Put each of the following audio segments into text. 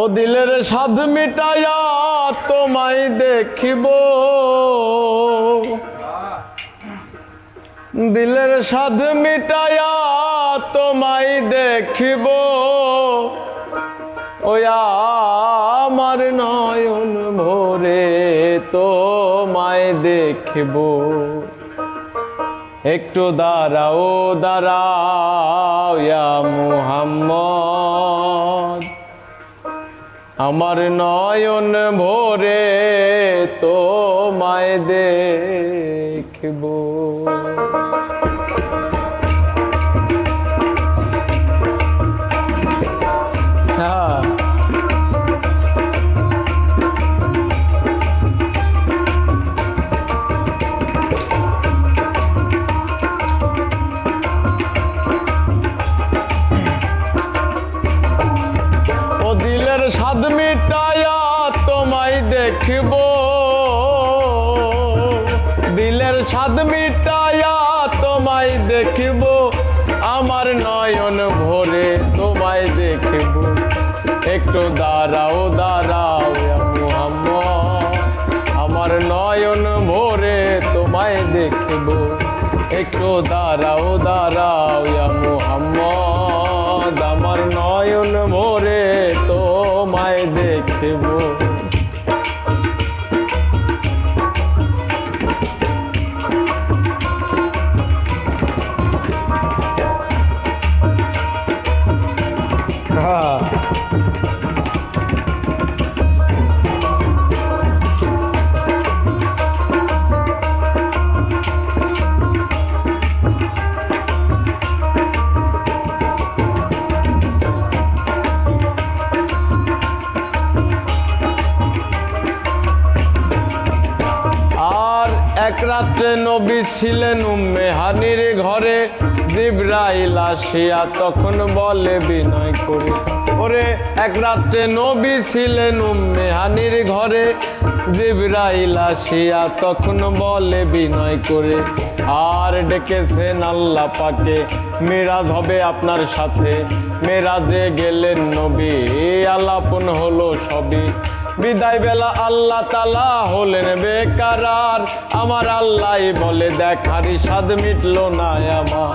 ও দিলের সাধ মিটায়া তোমায় দেখিব। দিলের সাধ মিটাইয়া তোমায় দেখিব। ওই আমার নয়ন ভোরে তোমায় দেখিব। একটু দাঁড়াও দাঁড়াও ইয়া মুহাম্মদ। আমার নয়ন ভোরে তোমায় দেখব। স্বাদ মিটায়া তোমায় দেখব, আমার নয়ন ভরে তোমায় দেখব। একটু দাঁড়াও দাঁড়াও আমার নয়ন ভরে তোমায় দেখব। একটু দাঁড়াও দাঁড়াও মুহাম্মদ, আমার নয়ন ভরে তোমায় দেখব। রাত্রে নবী ছিলেন উম্মে হানির ঘরে। জিব্রাইল আসিয়া তখন বলে, বিনয় করে। ওরে, এক রাত্রে নবী ছিলেন উম্মে হানির ঘরে। জিব্রাইল আসিয়া তখন বলে, বিনয় করে। আর ডেকেছেন আল্লাহ পাকে, মিরাজ হবে আপনার সাথে। মেরাজে গেলেন নবী। আলাপন হলো সবই। বিদায় বেলা আল্লাহ তালা হলেন বেকারার। আমার আল্লাহ বলে দেখারি স্বাদ মিটলো না আমার।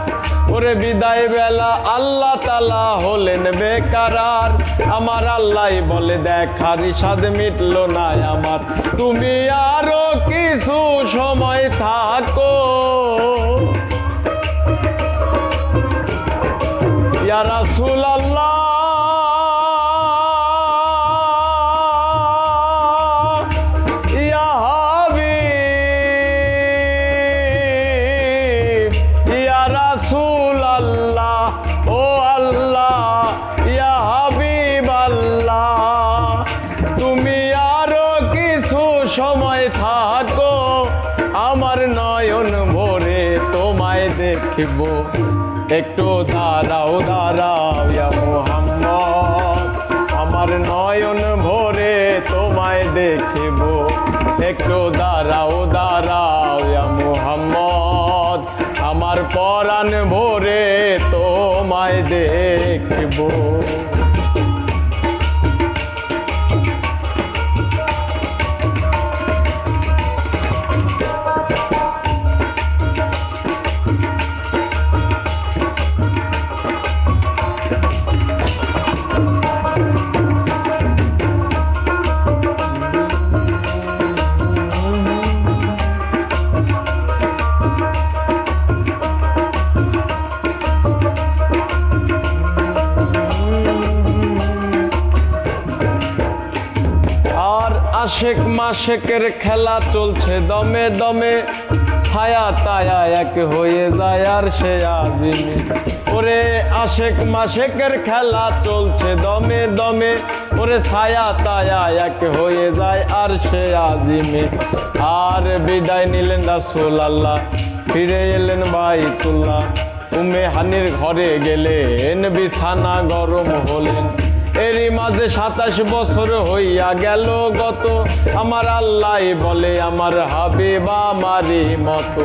ওরে বিদায় বেলা আল্লাহ তালা হলেন বেকারার। আমার আল্লাহ বলে দেখারি স্বাদ মিটলো না আমার। তুমি আরও কিছু সময় থাকো। ইয়া রাসূল সময় থাকো, আমার নয়ন ভরে তোমায় দেখিব। একটু দাঁড়াও দাঁড়াও মোহাম্মদ। আমার নয়ন ভরে তোমায় দেখিব। একটু দাঁড়াও দাঁড়াও মোহাম্মদ। আমার পরাণ ভরে তোমায় দেখিব। আশেক মাসেকের খেলা চলছে দমে দমে। ছায়া তায়া এক হয়ে যায় আর সে আজিমে ওরে আশেক মাসেকের খেলা চলছে দমে দমে। ওরে ছায়া তায়া এক হয়ে যায় আর সে আজিমে আর বিদায় নিলেন রাসূল আল্লাহ ফিরে এলেন ভাই বাইতুল্লাহ। উমে হানির ঘরে গেলেন, বিছানা গরম হলেন। এরই মাঝে সাতাশ বছর হইয়া গেল গত। আমার আল্লাহ বলে, আমার হাবে বা আমারই মতো।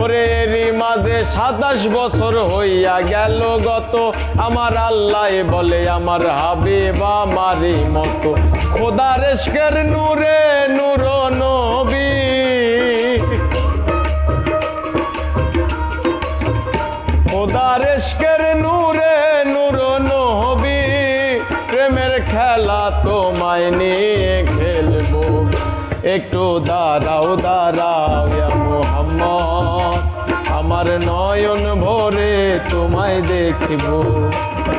ওরে, এরই মাঝে সাতাশ বছর হইয়া গেল গত। আমার আল্লাহ বলে, আমার হাবিব আমারই মতো। খোদার এসকের নূরে নূর নবী। খোদার এসকের নূরে নূর তোমায় নিয়ে খেলব। একটু দাঁড়াও দাঁড়াও মোহাম্মদ। আমার নয়ন ভরে তোমায় দেখব।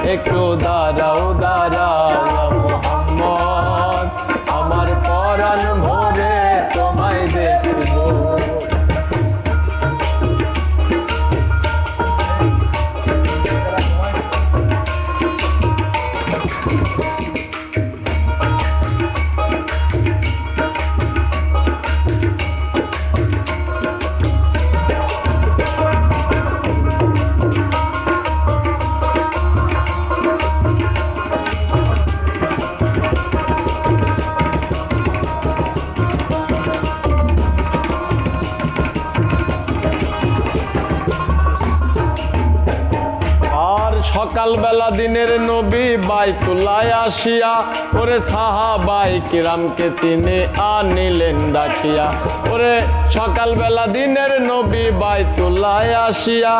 একটু দাঁড়াও সকালবেলা দিনের নবী বাইতুল্লায় আসিয়া, ওরে সাহাবাই কিরামকে তিনি আনিলেন ডাকিয়া। ওরে সকালবেলা দিনের নবী বাইতুল্লায় আসিয়া,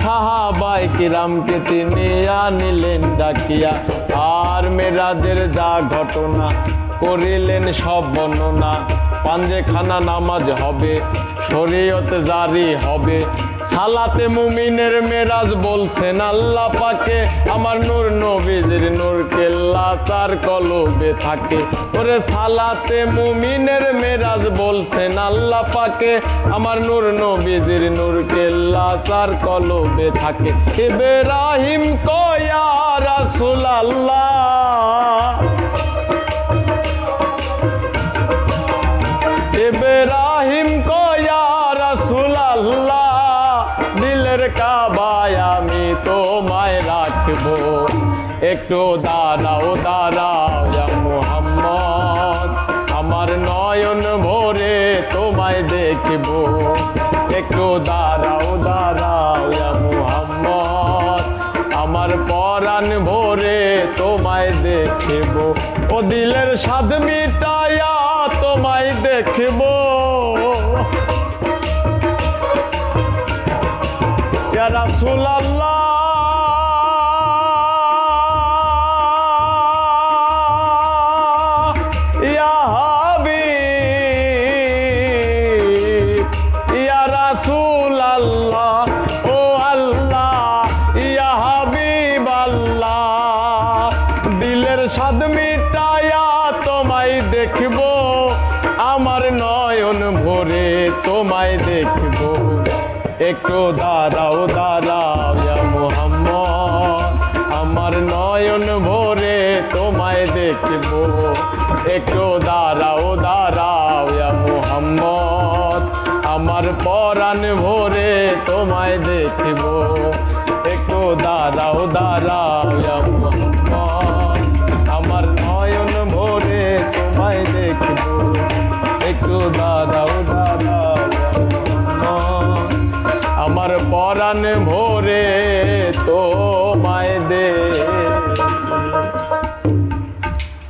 সাহাবাই কিরামকে তিনি আনিলেন ডাকিয়া। আর মেরাজের যা ঘটনা করিলেন সব বর্ণনা, পাঞ্জেখানা নামাজ হবে, শরীয়ত জারি হবে। সালাতে মুমিনের মেরাজ বলছেন আল্লাহ পাকে। আমার নূর নবীজির নূর কেল্লা তার কলবে থাকে। ওরে সালাতে মুমিনের মেরাজ বলছেন আল্লাহ পাকে। আমার নূর নবীজির নূর কেল্লা তার কলবে থাকে। ইব্রাহিম কয়া রাসূল আল্লাহ ইব্রাহিম কয়া রাসূল আল্লাহ দিলের কাবায় আমি তোমায় রাখব। একটু দাঁড়াও দাঁড়াও মুহাম্মদ। আমার নয়ন ভরে তোমায় দেখব। একটু দাঁড়াও দাঁড়াও মুহাম্মদ। আমার পরাণ ভরে তোমায় দেখব। ও দিলের স্বাদ রাসূলুল্লাহ ইয়া হাবিব, ইয়া ও আল্লাহ আল্লাহ। দিলের স্বাদ তোমায় দেখব, আমার নয়ন ভরে তোমায় দেখব। একটু দাঁড়াও। নয়ন ভোরে তোমায় দেখব। একটু দাঁড়াও দাঁড়াও মোহাম্মদ। আমার পরাণ ভোরে তোমায় দেখব। একটু দাঁড়াও দাঁড়াও